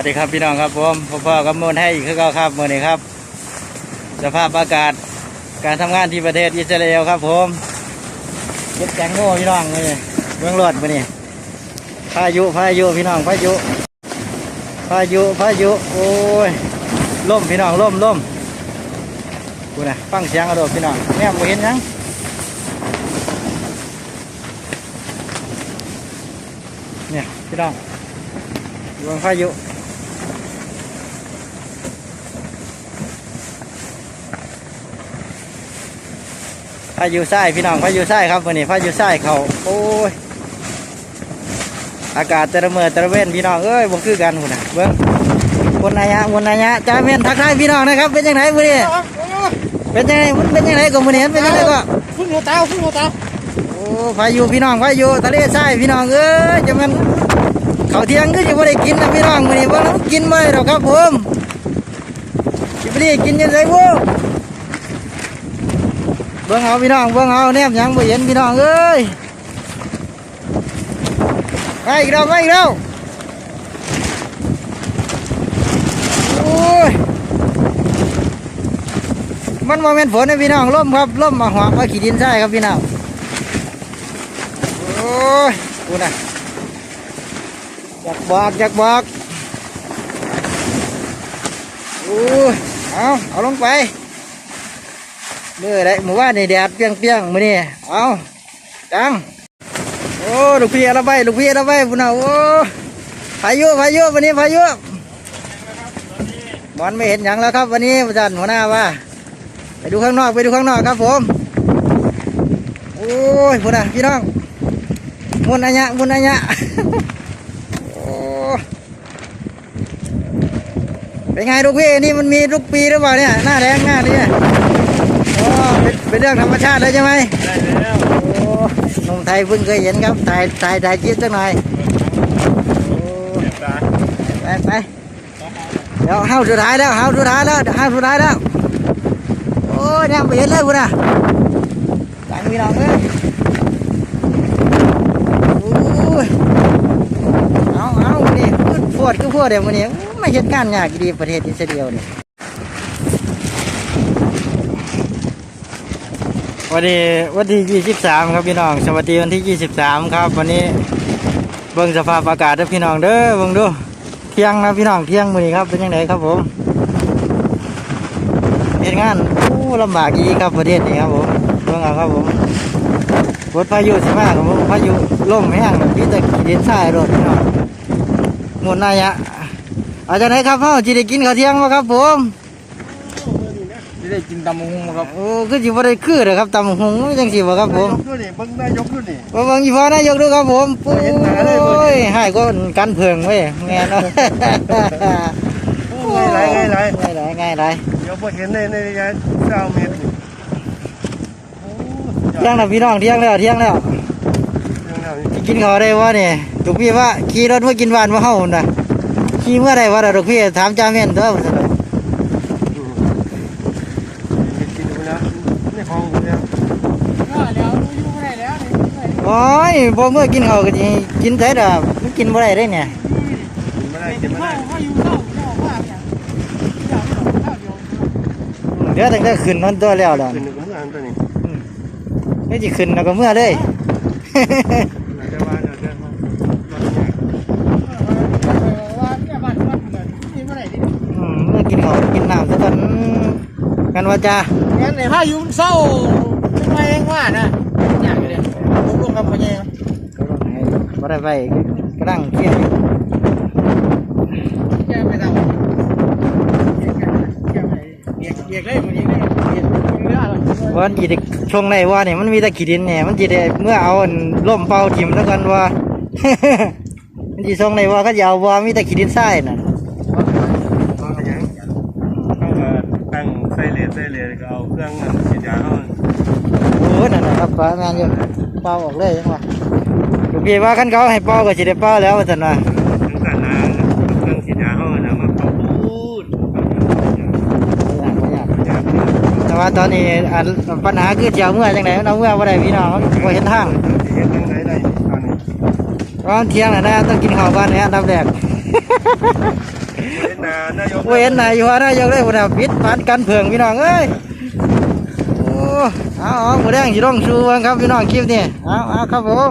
วัสดีครับพี่น้องครับผมพ่อพ่อกับมูลให้อีกคือเก่าครับมือนี้ครับ สภาพอากาศการทำงานที่ประเทศอิสราเอลครับผมเก็บแตงโมพี่น้องนี่เมืองรอดมือนี้พายุพายุพี่น้องพายุ พายุพายุโอ้ยล่มพี่น้องล่มล่มกูนะฟังเสียงกระโดดพี่น้องแม่บ่เห็นยังเนี่ยพี่น้องดวงพายุ พายุไส้พี่น้องพายุไส้ครับวันนี้พายุไส้เขาโอ้ยอากาศแต่ละเมื่อแต่ละเว้นพี่น้องเอ้ยบ่คือกันพุ่นน่ะเบิ้งคนนายะคนนายะจ้าเม่นทักทายพี่น้องนะครับ เป็นยังไงมื้อนี้เป็นยังไงมันเป็นยังไงก็มื้อนี้เป็นยังไงก็พึ่งหัวเตาพึ่งหัวเตาโอ้พายุพี่น้องพายุทะเลทรายพี่น้องเอ้ยจะมันเขาวเที่ยงก็จะไม่ได้กินนะพี่น้องมื้อนี้บ่ต้องกินบ่ได้ดอกครับผมสิบ่ได้กินยังไงบ่ เบิ่งเอาพี่น้องเบิ่งเอาแนมยังบ่เห็นพี่น้องเอ้ยไปอีกแล้วไปอีกแล้วโอ้ยมันโมเมนต์ฝนนะพี่น้องล่มครับล่มมาหวกมาขีดินใช่ครับพี่น้องโอ้ยกูนะอยากบอกอยากบอกโอ้ยเอาเอาลงไป เมื่อไรหมู่บ้านนี่แดดเปียงเปียงมือนี่เอาจังโอ้ลูกพี่อะไรไปลูกพี่อะไรไปพุ่นน่ะโอ้พายุพายุวันนี้พายุบอลไม่เห็นหยังแล้วครับ วันนี้อาจารย์หัวหน้าว่า ไปดูข้างนอกไปดูข้างนอกครับผมโอ้ยพุ่นน่ะพี่น้องมุนอัญญะมุนอัญญะโอ้เป็นไงลูกพี่นี่มันมีลูกปีหรือเปล่าเนี่ยหน้าแรงหน้านี่โอ้ เป็นเรื่องธรรมชาติเลยใช่ไหมได้แล้วโอ้หนุ่มไทยเพิ่งเคยเห็นครับถ่ายถ่ายถ่ายคลิปสักหน่อยโอ้เจ็บตาไปไปเดี๋ยวห้าวสุดท้ายแล้วห้าวสุดท้ายแล้วห้าวสุดท้ายแล้วโอ้ยเนี่ยไม่เห็นเลยคุณน่ะตังพี่น้องเอ้ยโอ้ยเอาเอานี่คือพวดคือพวดเดี๋ยวมื้อนี้ไม่เห็นงานยากดีประเทศอิสราเอลนี่ย วันนี้วันที่ 23 ครับพี่น้อง สวัสดีวันที่ 23 ครับ วันนี้เบิ่งสภาพอากาศเด้อพี่น้องเด้อเบิ่งดูเที่ยงนะพี่น้องเที่ยงมื้อนี้ครับเป็นยังไงครับผมเฮ็ดงานโอ้ลำบากอีครับประเทศนี้ครับผมเบิ่งเอาครับผมฝนพายุสิมาครับผมพายุล่มแห้งพี่ตะกี้ดินทรายรถพี่น้องหมดนายะเอาจากไหนครับเฮาสิได้กินข้าวเที่ยงบ่ครับผม ได้กินตำมงครับโอ้คือสิบ่ได้คือเด้อครับตำหงจังซี่บ่ครับผมด้วยนี่เบิ้งนายกด้วยนี่บ่เบิ่งอีพอนายกดูครับผมโอ้เห็นหน้าเลยเบิ่งยหายก็กันเพิงเว้ยแม่นเนาะไงไรไงไรง่ายหลายง่ายหลายเดี๋ยวพอเห็นในในยายเก้าเมตรเที่ยงแล้วพี่น้องเที่ยงแล้วเที่ยงแล้วสิกินข้าวได้บ่นี่ลูกพี่ว่าขี่รถมากินบ้านมาเฮาพุ่นน่ะขี่เมื่อใดวะล่ะลูกพี่ถามจ่าแม่นเด้อว่าซั่นน่ะ กินดูนะในห้องเนี่ย โอ้ย บ่เมื่อกินข้าวก็สิกินไสดอกมันกินบ่ได้เด้เนี่ยกินไม่ได้กินไม่ได้เดี๋ยวตั้งแต่ขึ้นนอนตัวแล้วล่ะกินหนึ่งมื้ออันตัวนี้ไม่สิขึ้นแล้วก็เมื่อเลยแต่ว่าเดี๋ยวอืมเมื่อกินข้าวกินน้ำซะก่อนกันว่าจ้างั้นในผ้ายุ่งเศร้าเป็นไงเองว่านะอยากเลยลูกกับพ่อใหญ่ก็ลงให้บ่ ได้ไปกำลังเครียดอยู่แกไปทำแกไปเบียกเบียกเลยวันนี้เลยเบียกเรืออะไรว่ามันสิได้ช่วงไหนว่าเนี่ยมันมีแต่ขี้ดินเนี่ยมันสิได้เมื่อเอาล่มเป่าถิ่มแล้วกันว่ามันสิช่วงไหนว่าก็จะเอาวว่ามีแต่ขี้ดินทรายน่ะต้องยังต้องตั้งไส้เลสไส้เลสก็เอาเครื่องฉีดยาเข้าโอ้นั่นน่ะครับป้าแม่นอยู่เป่าออกเลยจังว่าลูกพี่ว่าคันเขาให้เป่าก็สิได้เป่าแล้วว่าซั่นว่าถึงกันนะเครื่องฉีดยาเข้านะมาเขาพูดบ่ยากบ่ยากแต่ว่าตอนนี้อันปัญหาคือสิเอาเมื่อจังไดมันเอาเมื่อบ่ได้พี่น้องมันบ่เห็นทางเห็นยังไงได้ตอนนี้ตอนเที่ยงน่ะนะต้องกินข้าวบ้านเนี่ยอันดับแรกเห็นหน้านายกเว้นนายอยู่ว่านายกได้พุ่นน่ะปิดปานกันเพิงพี่น้องเอ้ยโอ้เอาเอาหมูแดงสิต้องชูเบิ่งครับพี่น้องคลิปนี้เอาเอาครับผม